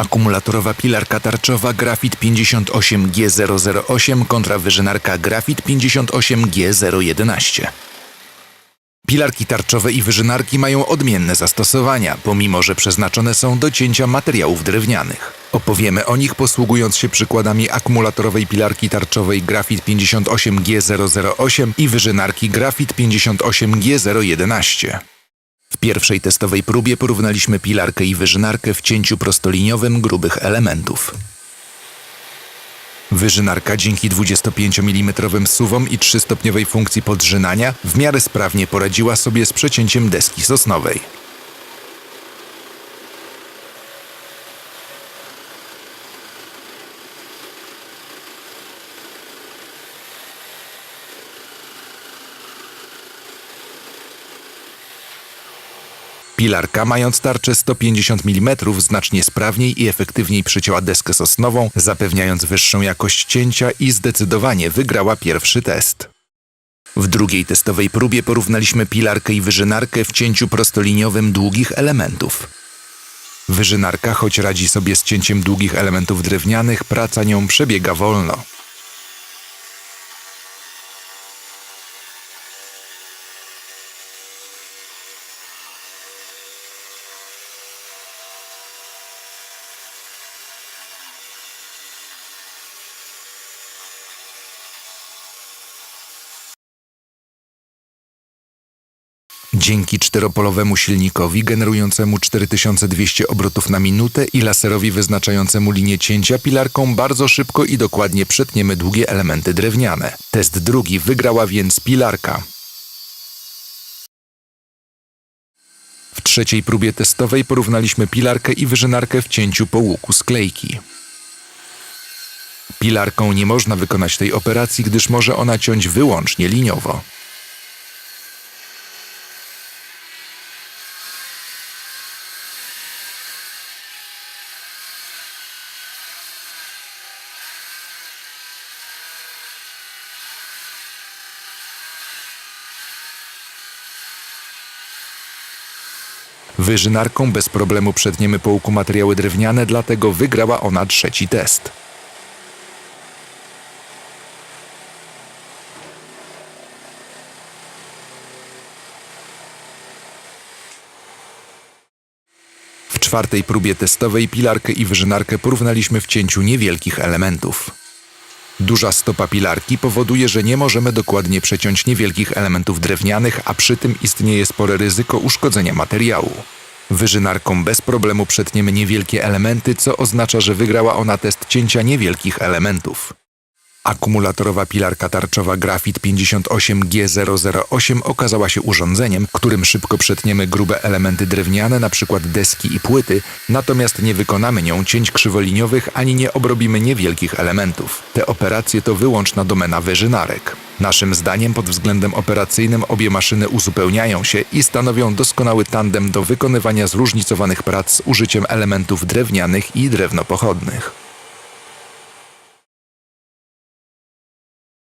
Akumulatorowa pilarka tarczowa Grafit 58G008 kontra wyżynarka Grafit 58G011. Pilarki tarczowe i wyżynarki mają odmienne zastosowania, pomimo że przeznaczone są do cięcia materiałów drewnianych. Opowiemy o nich posługując się przykładami akumulatorowej pilarki tarczowej Grafit 58G008 i wyżynarki Grafit 58G011. W pierwszej testowej próbie porównaliśmy pilarkę i wyżynarkę w cięciu prostoliniowym grubych elementów. Wyżynarka dzięki 25 mm suwom i 3-stopniowej funkcji podrzynania w miarę sprawnie poradziła sobie z przecięciem deski sosnowej. Pilarka, mając tarczę 150 mm, znacznie sprawniej i efektywniej przycięła deskę sosnową, zapewniając wyższą jakość cięcia i zdecydowanie wygrała pierwszy test. W drugiej testowej próbie porównaliśmy pilarkę i wyżynarkę w cięciu prostoliniowym długich elementów. Wyżynarka, choć radzi sobie z cięciem długich elementów drewnianych, praca nią przebiega wolno. Dzięki czteropolowemu silnikowi generującemu 4200 obrotów na minutę i laserowi wyznaczającemu linię cięcia pilarką bardzo szybko i dokładnie przetniemy długie elementy drewniane. Test drugi wygrała więc pilarka. W trzeciej próbie testowej porównaliśmy pilarkę i wyżynarkę w cięciu po łuku sklejki. Pilarką nie można wykonać tej operacji, gdyż może ona ciąć wyłącznie liniowo. Wyżynarką bez problemu przetniemy po łuku materiały drewniane, dlatego wygrała ona trzeci test. W czwartej próbie testowej pilarkę i wyżynarkę porównaliśmy w cięciu niewielkich elementów. Duża stopa pilarki powoduje, że nie możemy dokładnie przeciąć niewielkich elementów drewnianych, a przy tym istnieje spore ryzyko uszkodzenia materiału. Wyżynarką bez problemu przetniemy niewielkie elementy, co oznacza, że wygrała ona test cięcia niewielkich elementów. Akumulatorowa pilarka tarczowa Grafit 58G008 okazała się urządzeniem, którym szybko przetniemy grube elementy drewniane, np. deski i płyty, natomiast nie wykonamy nią cięć krzywoliniowych ani nie obrobimy niewielkich elementów. Te operacje to wyłączna domena wyżynarek. Naszym zdaniem pod względem operacyjnym obie maszyny uzupełniają się i stanowią doskonały tandem do wykonywania zróżnicowanych prac z użyciem elementów drewnianych i drewnopochodnych.